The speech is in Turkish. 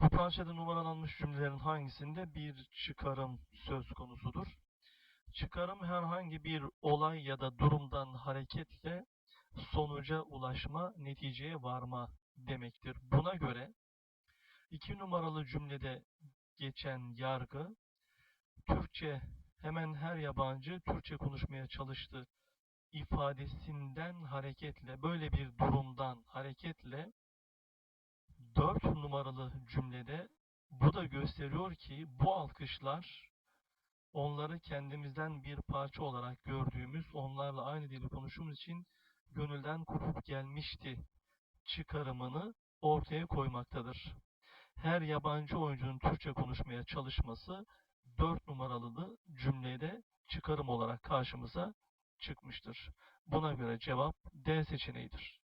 Bu parçada numaralanmış cümlelerin hangisinde bir çıkarım söz konusudur? Çıkarım herhangi bir olay ya da durumdan hareketle sonuca ulaşma, neticeye varma demektir. Buna göre iki numaralı cümlede geçen yargı Türkçe hemen her yabancı Türkçe konuşmaya çalıştı ifadesinden hareketle böyle bir durumdan hareketle 4 numaralı cümlede bu da gösteriyor ki bu alkışlar onları kendimizden bir parça olarak gördüğümüz, onlarla aynı dili konuştuğumuz için gönülden kopup gelmişti çıkarımını ortaya koymaktadır. Her yabancı oyuncunun Türkçe konuşmaya çalışması 4 numaralı cümlede çıkarım olarak karşımıza çıkmıştır. Buna göre cevap D seçeneğidir.